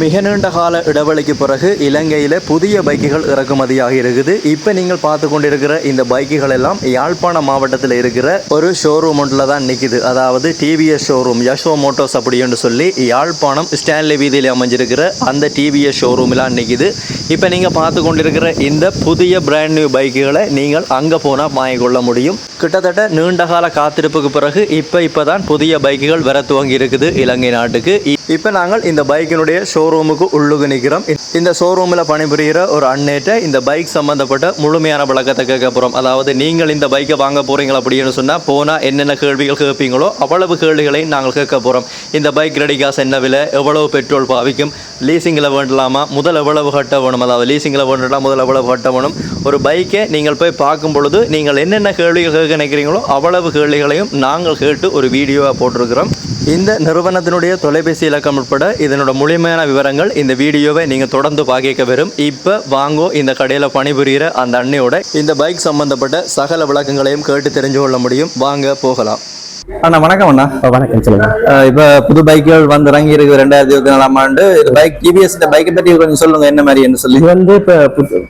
மிக நீண்ட கால இடைவெளிக்கு பிறகு இலங்கையில் புதிய பைக்குகள் இறக்குமதியாக இருக்குது. இப்போ நீங்கள் பார்த்து கொண்டிருக்கிற இந்த பைக்குகள் எல்லாம் யாழ்ப்பாணம் மாவட்டத்தில் இருக்கிற ஒரு ஷோரூம் ஒன்றில் தான் நிற்கிது அதாவது டிவிஎஸ் ஷோரூம் யஷோ மோட்டோஸ் அப்படின்னு சொல்லி யாழ்ப்பாணம் ஸ்டான்லி வீதியில் அமைஞ்சிருக்கிற அந்த டிவிஎஸ் ஷோரூம்லாம் நிற்கிது இப்போ நீங்கள் பார்த்து கொண்டிருக்கிற இந்த புதிய பிராண்ட் நியூ பைக்குகளை நீங்கள் அங்கே போனால் வாங்கிக்கொள்ள முடியும். கிட்டத்தட்ட நீண்ட கால காத்திருப்புக்கு பிறகு இப்போ இப்போ தான் புதிய பைக்குகள் வர துவங்கி இருக்குது இலங்கை நாட்டுக்கு. இப்போ நாங்கள் இந்த பைக்கினுடைய ஷோரூமுக்கு உள்ளுக்கு நிற்கிறோம் இந்த ஷோரூமில் பணிபுரிகிற ஒரு அண்ணேட்ட இந்த பைக் சம்மந்தப்பட்ட முழுமையான விளக்கத்தை கேட்க போகிறோம் அதாவது நீங்கள் இந்த பைக்கை வாங்க போகிறீங்க அப்படின்னு சொன்னால் போனால் என்னென்ன கேள்விகள் கேட்பீங்களோ அவ்வளவு கேள்விகளையும் நாங்கள் கேட்க போகிறோம் இந்த பைக் ரெடி காசு என்ன விலை? எவ்வளவு பெட்ரோல் பாவிக்கும்? லீசிங்கில் வேண்டலாமா? முதல் எவ்வளவு கட்ட வேணும்? அதாவது லீசிங்கில் வேண்டலாம்? முதல் எவ்வளவு கட்ட வேணும்? ஒரு பைக்கை நீங்கள் போய் பார்க்கும் பொழுது நீங்கள் என்னென்ன கேள்விகள் கேட்க நினைக்கிறீங்களோ அவ்வளவு கேள்விகளையும் நாங்கள் கேட்டு ஒரு வீடியோவாக போட்டிருக்கிறோம். இந்த நிறுவனத்தினுடைய தொலைபேசி இலக்கம் உட்பட இதனோட முழுமையான விவரங்கள் இந்த வீடியோவை நீங்கள் தொடர்ந்து பார்க்க வரும் இப்போ வாங்கோ இந்த கடையில் பணிபுரிகிற அந்த அண்ணையோட இந்த பைக் சம்பந்தப்பட்ட சகல விளக்கங்களையும் கேட்டு தெரிஞ்சு கொள்ள முடியும். வாங்க போகலாம். அண்ணா வணக்கம் அண்ணா. வணக்கம் சொல்லுங்க. இப்ப புது பைக்குகள் வந்து இறங்கி இருக்கு ரெண்டாயிரத்தி இருபத்தி நாலாம் ஆண்டு. பைக் டிவிஎஸ் இந்த பைக்கை பற்றி கொஞ்சம் சொல்லுங்க என்ன மாதிரி என்ன சொல்லி. வந்து இப்ப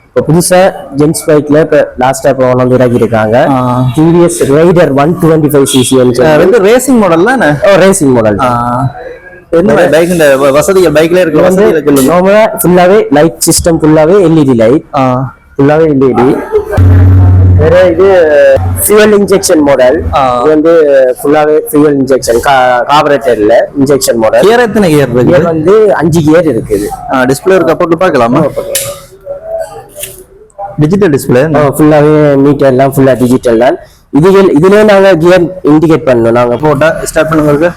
இப்ப புதுசா ஜென்ஸ் பைக்ல இப்ப லாஸ்டா இப்ப ஒன்று இறக்கி இருக்காங்க TVS raider one twenty five அஹ் வந்து ரேசிங் மாடல் தானே? ரேசிங் மாடல் என்ன பைக் இந்த வசதிகள் பைக்ல இருக்க வந்து ஃபுல்லாவே லைட் சிஸ்டம் ஃபுல்லாவே எல்இடி லைட் ஃபுல்லாவே எல்இடி வேற இது ஃபியூல் இன்ஜெக்ஷன் மாடல் இது வந்து ஃபுல்லாவே ஃபியூல் இன்ஜெக்ஷன் கார்பரேட்டர்ல இன்ஜெக்ஷன் மாடல் கியர் எத்தனை கியர் கியர் இருக்கு வந்து அஞ்சு கியர் இருக்குது டிஸ்பிளே இருக்க போட்டு பார்க்கலாமா? டிஜிட்டல் டிஸ்பிளே ஃபுல்லாவே மீட்டர் எல்லாம் ஃபுல்லா டிஜிட்டல் தான். இதுகள் இதுலயே நாங்க கியர் இண்டிகேட் பண்ணணும். நாங்க போட்டா ஸ்டார்ட் பண்ணுங்க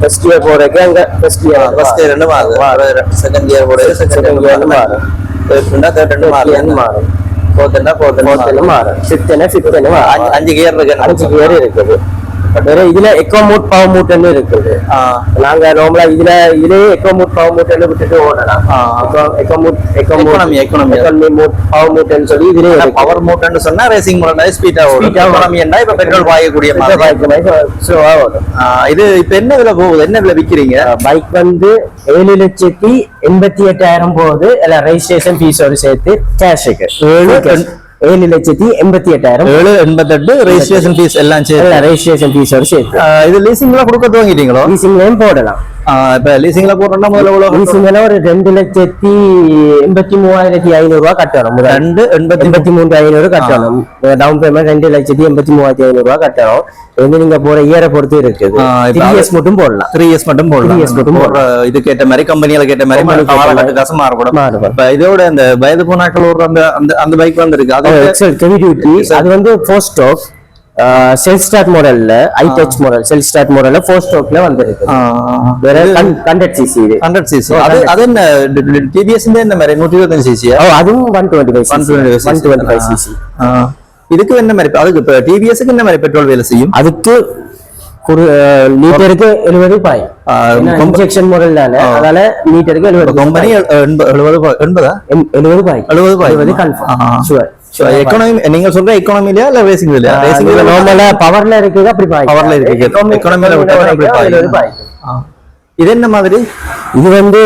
ஃபர்ஸ்ட் இயர் போறதுக்கு அங்க ஃபர்ஸ்ட் இயர் ஃபர்ஸ்ட் இயர் ரெண்டு மாறுது செகண்ட் இயர் போடு செகண்ட் இயர் மாறும். தேர்ட் ரெண்டா தேர்ட் ரெண்டு மாறுது மாறும் ஃபோர்த் ரெண்டா ஃபோர்த் ஃபோர்த் மாறும் ஃபிஃப்த் ஃபிஃப்த் அஞ்சு அஞ்சு கியர் இருக்கு அஞ்சு கியர் இருக்குது. வேற இதுல எக்கோ மூட் பவர் மூட்னு இருக்குது. நாங்க நார்மலா இதுல இதுலயே எக்கோ மூட் பவர் மூட்னு விட்டுட்டு ஓடலாம். Eco mode eco Economy, economy. Economy mode power மூட்னு சொல்லி இருக்கு. பவர் மோட்டர்னு சொன்னா ரேசிங் மோட்டர் ஸ்பீடா ஓடும். எக்கானமி என்ன இப்ப பெட்ரோல் வந்து slow-ஆ ஓடும். இது இப்ப என்ன விலை போகுது? என்ன விலை விக்கிறீங்க? பைக் வந்து ஏழு லட்சத்தி எண்பத்தி எட்டாயிரம் போகுது. இல்ல ரெஜிஸ்ட்ரேஷன் ஃபீஸோட சேர்த்து கேஷுக்கு ஏழு ஏழு லட்சத்தி எண்பத்தி எட்டாயிரம் ஏழு எண்பத்தெட்டு ரெஜிஸ்ட்ரேஷன் ஃபீஸ் எல்லாம் சேர்த்து ரெஜிஸ்ட்ரேஷன் ஃபீஸோட சேர்த்து இது லீசிங்ல கொடுக்க துவங்கிட்டீங்களோ லீசிங்லயும் போடலாம் இப்ப லீசிங்ல போட்டோம்னா முதல்ல? லீசிங்ல ஒரு ரெண்டு லட்சத்தி எண்பத்தி மூவாயிரத்தி ஐநூறு ரூபாய் கட்டணும் ரெண்டு எண்பத்தி எண்பத்தி மூன்று ஐநூறு கட்டணும் டவுன் பேமெண்ட் ரெண்டு லட்சத்தி எண்பத்தி மூவாயிரத்தி ஐநூறு ரூபாய் கட்டணும் இது வந்து நீங்க போற இயரை பொறுத்து இருக்குது ஆ, இப்ப த்ரீ அது- இயர்ஸ் மட்டும் போடலாம் த்ரீ இயர்ஸ் மட்டும் போடலாம் மட்டும் இதுக்கு ஏற்ற மாதிரி கம்பெனியில கேட்ட மாதிரி கேட்ட காலகட்ட மாதிரி. காசு மாறுபடும். இப்ப இதோட அந்த வயது போனாக்கள் ஒரு அந்த அந்த அந்த பைக் அது எக்ஸல் ஹெவி டியூட்டி அது வந்து ஃபோர் ஸ்டாக் செல் ஸ்டார்ட் மாடல்ல i touch model self start மாடல்ல ஃபோர் ஸ்டாக்ல வந்திருக்கு. வேற ஹண்ட்ரட் சிசி இது. ஹண்ட்ரட் சிசி அது அது என்ன டிவிஎஸ் என்ன மாதிரி? நூற்றி இருபத்தஞ்சு சிசியா ஓ அதுவும் one twenty five one twenty five CC இதுக்கு என்ன மாதிரி அதுக்கு இப்ப டிவிஎஸ்க்கு என்ன மாதிரி பெட்ரோல் வேலை செய்யும்? அதுக்கு ஒரு லிட்டருக்கு எழுபது ரூபாய் இன்ஜெக்ஷன் தானே அதனால லிட்டருக்கு எழுபது கம்பெனி எழுபது ரூபாய் எண்பதா எழுபது ரூபாய் எழுபது ரூபாய் கன்ஃபார்ம் ஷுவர் எக்கனாமி நீங்க சொல்ற எக்கனாமிலயா இல்ல ரேசிங் இல்லையா ரேசிங் நார்மலா பவர்ல இருக்குது அப்படி Powerல இருக்கு. Economy ல விட்டா அப்படி. இது என்ன மாதிரி? இது வந்து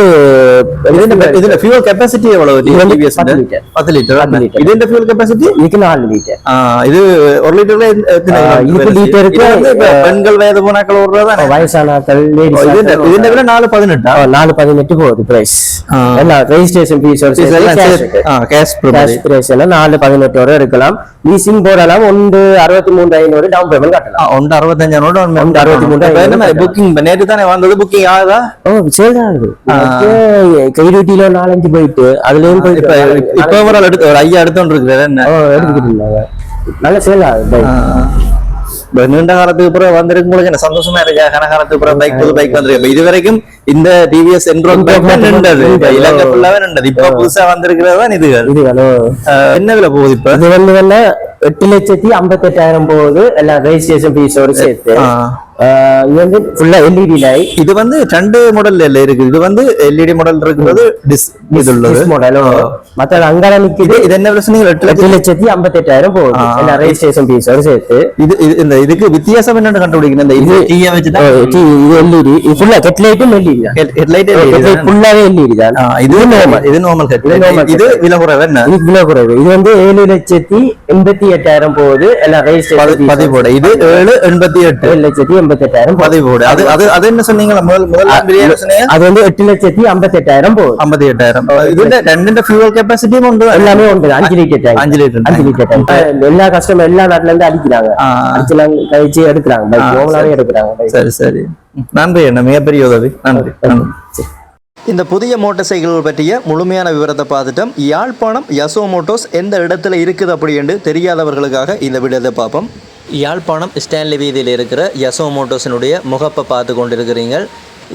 இதுல ஃபியூல் கெபாசிட்டி எவ்வளவு? பத்து லிட்டர் பத்து liter. இது இந்த ஃபியூல் கெபாசிட்டி இதுக்கு நாலு லிட்டர் இது ஒரு லிட்டர்ல இதுக்கு வேலை செய்யும்? liter க்கு, இது வந்து இப்ப ஆ, பெண்கள் வயது போனாக்கள் ஓடுறதா வயசானாக்கள் லேடிஸ் இதுல விட நாலு பதினெட்டா? நாலு பதினெட்டு போகுது பிரைஸ். எல்லாம் registration fees cash cash price எல்லாம் நாலு பதினெட்டு வரை இருக்கலாம். லீசிங் போடலாம் ஒன்று அறுபத்தி மூன்று ஐநூறு டவுன் பேமெண்ட் கட்டலாம் ஒன்று அறுபத்தஞ்சு நோட்டு ஒன்று அறுபத்தி மாதிரி புக்கிங் நேற்று தானே வந்தது புக்கிங் ஆகுதா ஓ சேல் ஆகுது கைரூட்டில நாலஞ்சு போயிட்டு அதுலயும் போயிட்டு இப்ப ஒரு எடுத்து ஐயா எடுத்து இருக்கிறாரு என்ன எடுத்துக்கிட்டு நல்ல சேல் ஆகுது இப்ப நீண்ட காலத்துக்கு பிறகு வந்திருக்கும் பொழுது என்ன சந்தோஷமா இருக்கா? கனகாலத்துக்கு பிறகு பைக் புது பைக் வந்திருக்கு. இது வரைக்கும் இந்த டிவிஎஸ் என்ரோல் பைக் நின்றது. இலங்கை ஃபுல்லாவே நின்றது. இப்ப புதுசா வந்திருக்கிறது தான் இதுகள் இது என்ன விலை போகுது இப்ப? இது வந்து எட்டு லட்சத்தி ஐம்பத்தெட்டாயிரம் போகுது. எல்லாம் ரெஜிஸ்ட்ரேஷன் ஃபீஸோட சேர்த்து. இது வந்து ஃபுல்லா எல்இடி லைட் இது வந்து ரெண்டு மாடல்ல இருக்கு இது வந்து எல்இடி மாடல் இருக்கிறது டிஸ் இது உள்ளது மாடல் மத்த அங்கால நிக்குது. இது என்ன பிரச்சனை எட்டு லட்சத்தி ஐம்பத்தெட்டாயிரம் போகுது. ஆ. எல்லா ரெஜிஸ்ட்ரேஷன் ஃபீஸோட சேர்த்து. இது இந்த இதுக்கு வித்தியாசம் என்னன்னு கண்டுபிடிக்கணும் இந்த இது டீயை வச்சு இது எல்இடி இது ஃபுல்லா ஹெட் லைட்டும் எல்இடி ஹெட்லைட் ஹெட்லைட் ஃபுல்லாவே எல்இடி தான். இது நார்மல் இது நார்மல் இது normal ஹெட் இது விலை குறைவு என்ன? இது கிலோ குறைவு இது வந்து ஏழு லட்சத்தி எண்பத்தி எட்டாயிரம் போகுது. எல்லாம் ரெஜிஸ்ட்ரேஷன் பதிவோட. இது ஏழு எண்பத்தி எட்டு. லட்சத்தி எண்பத்தி எட்டாயிரம் பதிவோட அது அது அது என்ன சொன்னீங்களா முதல் முதல் பிரியாணி சொன்னீங்க அது வந்து எட்டு லட்சத்தி ஐம்பத்தி எட்டாயிரம் போகுது ஐம்பத்தி எட்டாயிரம் இதுல ரெண்டு ஃபியூவல் கெப்பாசிட்டியும் உண்டு எல்லாமே உண்டு அஞ்சு லிட்டர் டேங்க் அஞ்சு லிட்டர் அஞ்சு லிட்டர் டேங்க் எல்லா கஸ்டமர் எல்லா நாட்டுல இருந்து அடிக்கிறாங்க ஆ. அடிச்சுலாம் கழிச்சு எடுக்கிறாங்க பைக் ஓவலாவே எடுக்கிறாங்க bike. சரி சரி நன்றி என்ன மிகப்பெரிய உதவி நன்றி நன்றி இந்த புதிய மோட்டார் சைக்கிள்கள் பற்றிய முழுமையான விவரத்தை பார்த்துட்டோம். யாழ்ப்பாணம் யசோ மோட்டோஸ் எந்த இடத்துல இருக்குது அப்படி என்று தெரியாதவர்களுக்காக இந்த வீடியோதை பார்ப்போம். யாழ்ப்பாணம் ஸ்டான்லி வீதியில் இருக்கிற யசோ மோட்டோஸினுடைய முகப்பை பார்த்து கொண்டிருக்கிறீங்க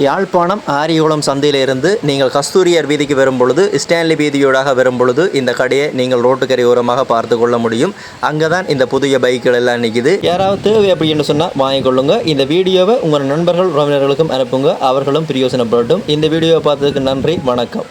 யாழ்ப்பாணம் ஆரியகுளம் சந்தையிலிருந்து நீங்கள் கஸ்தூரியார் வீதிக்கு வரும் பொழுது ஸ்டான்லி வீதியோடாக வரும் பொழுது இந்த கடையை நீங்கள் ரோட்டுக்கரை ஓரமாக பார்த்து கொள்ள முடியும். அங்கே தான் இந்த புதிய பைக்குகள் எல்லாம் நிற்கிது யாராவது தேவை அப்படின்னு சொன்னால் வாங்கிக்கொள்ளுங்க இந்த வீடியோவை உங்கள் நண்பர்கள் உறவினர்களுக்கும் அனுப்புங்க. அவர்களும் பிரயோசனப்படட்டும். இந்த வீடியோவை பார்த்ததுக்கு நன்றி. வணக்கம்.